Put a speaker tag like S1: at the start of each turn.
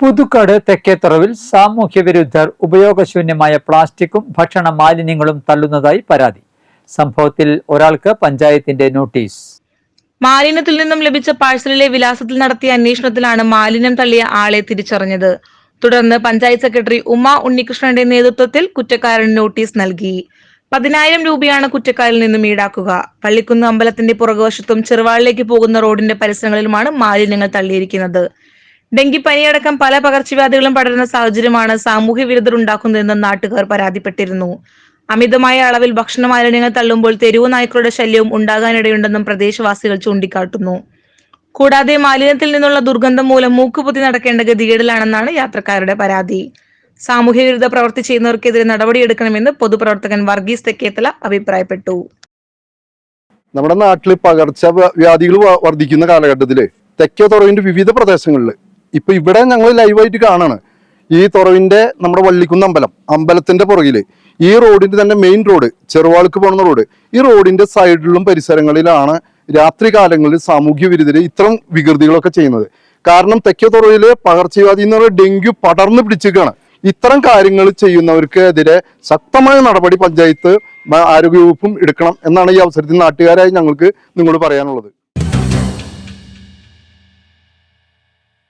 S1: പുതുക്കാട് തെക്കേത്തറവിൽ സാമൂഹ്യ വിരുദ്ധർ ഉപയോഗശൂന്യമായ പ്ലാസ്റ്റിക്കും ഭക്ഷണ മാലിന്യങ്ങളും തള്ളുന്നതായി പരാതി. സംഭവത്തിൽ ഒരാൾക്ക് പഞ്ചായത്തിന്റെ നോട്ടീസ്.
S2: മാലിന്യത്തിൽ നിന്നും ലഭിച്ച പാഴ്സലിലെ വിലാസത്തിൽ നടത്തിയ അന്വേഷണത്തിലാണ് മാലിന്യം തള്ളിയ ആളെ തിരിച്ചറിഞ്ഞത്. തുടർന്ന് പഞ്ചായത്ത് സെക്രട്ടറി ഉമ ഉണ്ണികൃഷ്ണന്റെ നേതൃത്വത്തിൽ കുറ്റക്കാരൻ നോട്ടീസ് നൽകി. പതിനായിരം രൂപയാണ് കുറ്റക്കാരിൽ നിന്നും ഈടാക്കുക. പള്ളിക്കുന്ന് അമ്പലത്തിന്റെ പുറകുവശത്തും ചെറുവാളിലേക്ക് പോകുന്ന റോഡിന്റെ പരിസരങ്ങളിലുമാണ് മാലിന്യങ്ങൾ തള്ളിയിരിക്കുന്നത്. ഡെങ്കിപ്പനിയടക്കം പല പകർച്ചവ്യാധികളും പടരുന്ന സാഹചര്യമാണ് സാമൂഹ്യ വിരുദ്ധർ ഉണ്ടാക്കുന്നതെന്ന് നാട്ടുകാർ പരാതിപ്പെട്ടിരുന്നു. അമിതമായ അളവിൽ ഭക്ഷണ മാലിന്യങ്ങൾ തള്ളുമ്പോൾ തെരുവു നായ്ക്കളുടെ ശല്യവും ഉണ്ടാകാനിടയുണ്ടെന്നും പ്രദേശവാസികൾ ചൂണ്ടിക്കാട്ടുന്നു. കൂടാതെ മാലിന്യത്തിൽ നിന്നുള്ള ദുർഗന്ധം മൂലം മൂക്കുപൊത്തി നടക്കേണ്ട ഗതികേടിലാണെന്നാണ് യാത്രക്കാരുടെ പരാതി. സാമൂഹ്യ വിരുദ്ധ പ്രവൃത്തി ചെയ്യുന്നവർക്കെതിരെ നടപടിയെടുക്കണമെന്ന് പൊതുപ്രവർത്തകൻ വർഗീസ് തെക്കേത്തല അഭിപ്രായപ്പെട്ടു.
S3: നമ്മുടെ നാട്ടിൽ പകർച്ച വ്യാധികൾ വർദ്ധിക്കുന്ന കാലഘട്ടത്തിൽ തെക്കേ തുറവിന്റെ വിവിധ പ്രദേശങ്ങളിൽ ഇപ്പൊ ഇവിടെ ഞങ്ങൾ ലൈവായിട്ട് കാണാണ്. ഈ തുറവിന്റെ നമ്മുടെ വള്ളിക്കുന്ന് അമ്പലം അമ്പലത്തിന്റെ പുറകിൽ. ഈ റോഡിന്റെ തന്നെ മെയിൻ റോഡ് ചെറുവാൾക്ക് പോകുന്ന റോഡ് ഈ റോഡിന്റെ സൈഡിലും പരിസരങ്ങളിലാണ് രാത്രി കാലങ്ങളിൽ സാമൂഹ്യ വിരുദ്ധരെ ഇത്തരം വികൃതികളൊക്കെ ചെയ്യുന്നത്. കാരണം തെക്കേ തുറവിൽ പകർച്ചവ്യാധി എന്ന് പറയുന്ന ഡെങ്കു പടർന്നു പിടിച്ചിരിക്കുകയാണ്. ഇത്തരം കാര്യങ്ങൾ ചെയ്യുന്നവർക്കെതിരെ ശക്തമായ നടപടി പഞ്ചായത്ത് ആരോഗ്യവകുപ്പും എടുക്കണം എന്നാണ് ഈ അവസരത്തിൽ നാട്ടുകാരായി ഞങ്ങൾക്ക് നിങ്ങളോട് പറയാനുള്ളത്.